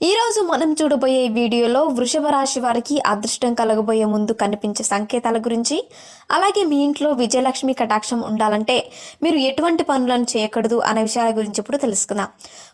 ఈరోజు మనం చూడబోయే వీడియోలో వృషభ రాశి వారికి అదృష్టం కలగబోయే ముందు కనిపించే సంకేతాల గురించి అలాగే మీ ఇంట్లో విజయలక్ష్మి కటాక్షం ఉండాలంటే మీరు ఎటువంటి పనులను చేయకూడదు అనే విషయాల గురించి ఇప్పుడు తెలుసుకుందాం.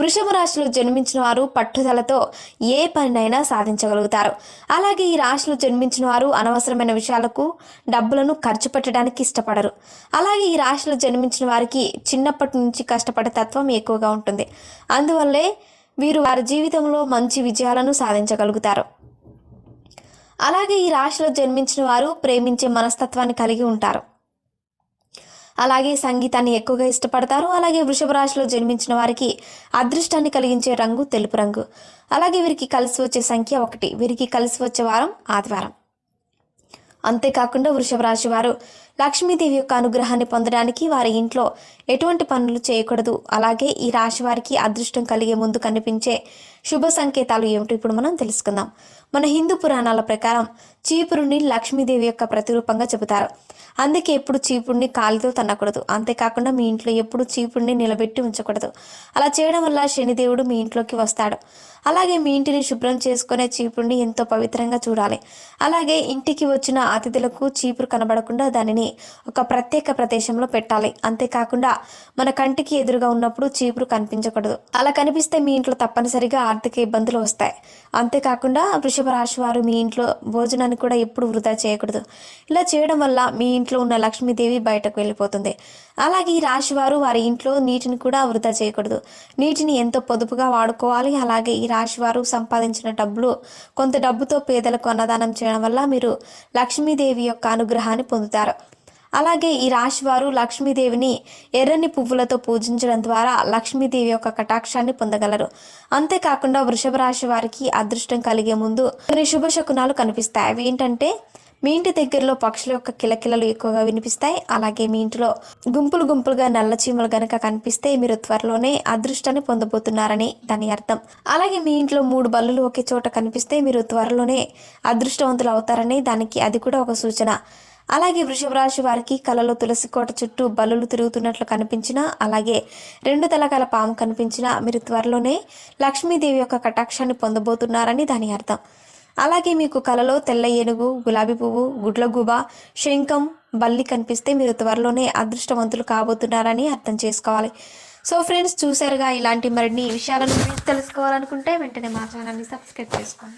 వృషభ రాశిలో జన్మించిన వారు పట్టుదలతో ఏ పనినైనా సాధించగలుగుతారు. అలాగే ఈ రాశిలో జన్మించిన వారు అనవసరమైన విషయాలకు డబ్బులను ఖర్చు పెట్టడానికి ఇష్టపడరు. అలాగే ఈ రాశిలో జన్మించిన వారికి చిన్నప్పటి నుంచి కష్టపడే తత్వం ఎక్కువగా ఉంటుంది. అందువల్లే వీరు వారి జీవితంలో మంచి విజయాలను సాధించగలుగుతారు. అలాగే ఈ రాశిలో జన్మించిన వారు ప్రేమించే మనస్తత్వాన్ని కలిగి ఉంటారు. అలాగే సంగీతాన్ని ఎక్కువగా ఇష్టపడతారు. అలాగే వృషభ రాశిలో జన్మించిన వారికి అదృష్టాన్ని కలిగించే రంగు తెలుపు రంగు. అలాగే వీరికి కలిసి వచ్చే సంఖ్య ఒకటి. వీరికి కలిసి వచ్చే వారం ఆదివారం. అంతేకాకుండా వృషభ రాశి వారు లక్ష్మీదేవి యొక్క అనుగ్రహాన్ని పొందడానికి వారి ఇంట్లో ఎటువంటి పనులు చేయకూడదు. అలాగే ఈ రాశి వారికి అదృష్టం కలిగే ముందు కనిపించే శుభ సంకేతాలు ఏమిటో ఇప్పుడు మనం తెలుసుకుందాం. మన హిందూ పురాణాల ప్రకారం చీపురుని లక్ష్మీదేవి యొక్క ప్రతిరూపంగా చెబుతారు. అందుకే ఎప్పుడు చీపుడిని కాలితో తన్నకూడదు. అంతేకాకుండా మీ ఇంట్లో ఎప్పుడు చీపుడిని నిలబెట్టి ఉంచకూడదు. అలా చేయడం వల్ల శనిదేవుడు మీ ఇంట్లోకి వస్తాడు. అలాగే మీ ఇంటిని శుభ్రం చేసుకునే చీపుడిని ఎంతో పవిత్రంగా చూడాలి. అలాగే ఇంటికి వచ్చిన అతిథులకు చీపురు కనబడకుండా దానిని ఒక ప్రత్యేక ప్రదేశంలో పెట్టాలి. అంతేకాకుండా మన కంటికి ఎదురుగా ఉన్నప్పుడు చీపురు కనిపించకూడదు. అలా కనిపిస్తే మీ ఇంట్లో తప్పనిసరిగా ఆర్థిక ఇబ్బందులు వస్తాయి. అంతేకాకుండా వృషభ రాశి వారు మీ ఇంట్లో భోజనాన్ని కూడా ఎప్పుడు వృధా చేయకూడదు. ఇలా చేయడం వల్ల మీ ఇంట్లో ఉన్న లక్ష్మీదేవి బయటకు వెళ్ళిపోతుంది. అలాగే ఈ రాశి వారు వారి ఇంట్లో నీటిని కూడా వృధా చేయకూడదు. నీటిని ఎంతో పొదుపుగా వాడుకోవాలి. అలాగే ఈ రాశి వారు సంపాదించిన డబ్బులు కొంత డబ్బుతో పేదలకు అన్నదానం చేయడం వల్ల మీరు లక్ష్మీదేవి యొక్క అనుగ్రహాన్ని పొందుతారు. అలాగే ఈ రాశి వారు లక్ష్మీదేవిని ఎర్రని పువ్వులతో పూజించడం ద్వారా లక్ష్మీదేవి యొక్క కటాక్షాన్ని పొందగలరు. అంతేకాకుండా వృషభ రాశి వారికి అదృష్టం కలిగే ముందు కొన్ని శుభ శకునాలు కనిపిస్తాయి. అవి ఏంటంటే మీ ఇంటి దగ్గరలో పక్షుల యొక్క కిలకిలలు ఎక్కువగా వినిపిస్తాయి. అలాగే మీ ఇంటిలో గుంపులు గుంపులుగా నల్ల చీమలు గనక కనిపిస్తే మీరు త్వరలోనే అదృష్టాన్ని పొందబోతున్నారని దాని అర్థం. అలాగే మీ ఇంట్లో మూడు బల్లులు ఒకే చోట కనిపిస్తే మీరు త్వరలోనే అదృష్టవంతులు అవుతారని దానికి అది కూడా ఒక సూచన. అలాగే వృషభ రాశి వారికి కలలో తులసి కోట చుట్టూ బల్లులు తిరుగుతున్నట్లు కనిపించినా అలాగే రెండు తలకాల పాము కనిపించినా మీరు త్వరలోనే లక్ష్మీదేవి యొక్క కటాక్షాన్ని పొందబోతున్నారని దాని అర్థం. అలాగే మీకు కలలో తెల్ల ఏనుగు గులాబీ పువ్వు గుడ్లగూబ శంఖం బల్లి కనిపిస్తే మీరు త్వరలోనే అదృష్టవంతులు కాబోతున్నారని అర్థం చేసుకోవాలి. సో ఫ్రెండ్స్ చూసారుగా ఇలాంటి మరిన్ని విషయాలను మీరు తెలుసుకోవాలనుకుంటే వెంటనే మా ఛానల్ని సబ్స్క్రైబ్ చేసుకోండి.